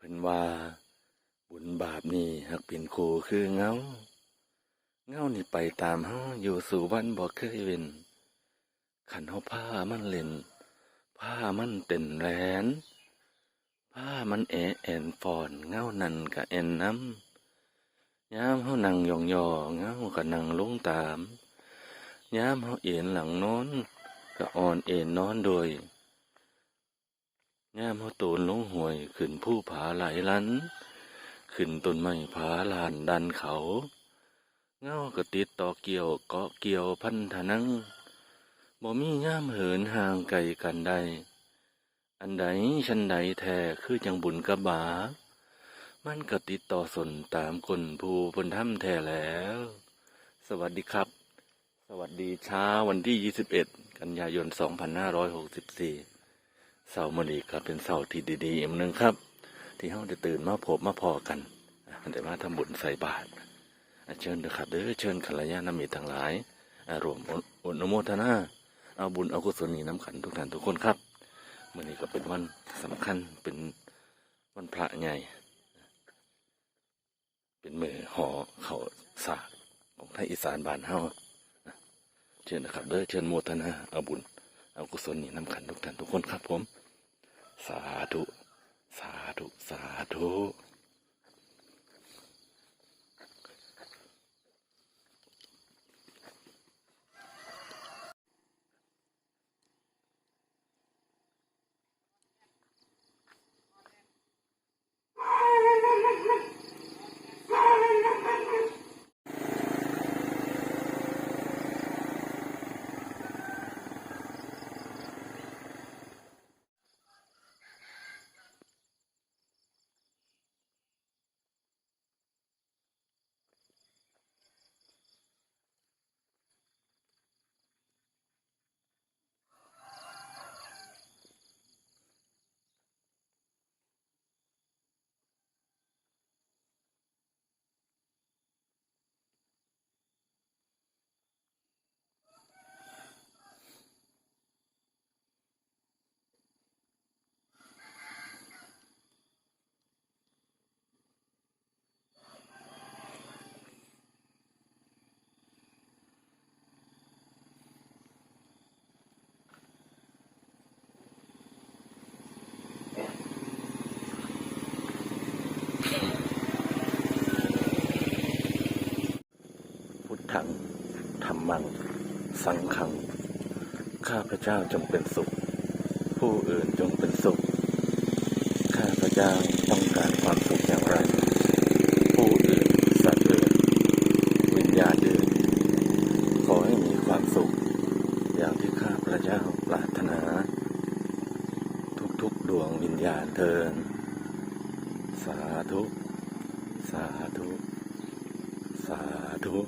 เพิ่นว่า บุญบาปนี่หักเป็นครูคือเงา เงานี่ไปตามเฮาอยู่สู่วันบ่เคยเว้นขันเฮาผ้ามันเล่นผ้ามันเต้นแรนผ้ามันแอแอนฟอนเงานั่นก็แอนน้ำยามเฮานั่งยองยอเงาก็นั่งลงตามยามเฮาเอ็นหลังนอนก็อ่อนเอ็นนอนโดย ยามเฮาโตนลงห่วยขึ้นผู้ผาไหลลันขึ้นต้นไม้ผาลานดันเขาเงาก็ติดต่อเกี่ยวเกาะเกี่ยวพันธนังบ่มีย่ามเหินห่างไกลกันใด อันใดชันใดแท้คือจังบุญกระบา มันก็ติดต่อสนตามคนผู้บนถ้ำแท้แล้ว สวัสดีครับ สวัสดีเช้าวันที่ 21 กันยายน 2564 เสาร์มอนีครับเป็นเสาร์ที่ดีๆอีกหนึ่งครับ ที่เฮาได้ตื่นมาพบมาพอกันอะได้มาทำบุญใส่บาตรเชิญเด้อครับเด้อเชิญกัลยาณมิตรทั้งหลายรวมอนุโมทนาเอาบุญเอากุศลนี้น้ำขันทุกท่านทุกคนครับมื่อนี้ก็เป็นวันสำคัญเป็นวันพระใหญ่ เป็นมือห่อเขาสากของไทยอีสานบ้านเฮาเชิญนะครับเด้อเชิญโมทนาเอาบุญเอากุศลนี้น้ำขันทุกท่านทุกคนครับผม ธุสาธุ พุทธังธรรมัง สังฆัง ข้าพเจ้าจงเป็นสุข ผู้อื่นจงเป็นสุข ข้าพเจ้าต้องการความสุขอย่างไร ผู้อื่นสัตว์อื่นวิญญาณอื่นขอให้มีความสุข อย่างที่ข้าพระเจ้าปรารถนา ทุกๆดวงวิญญาณเทินสาธุ สาธุ สาธุ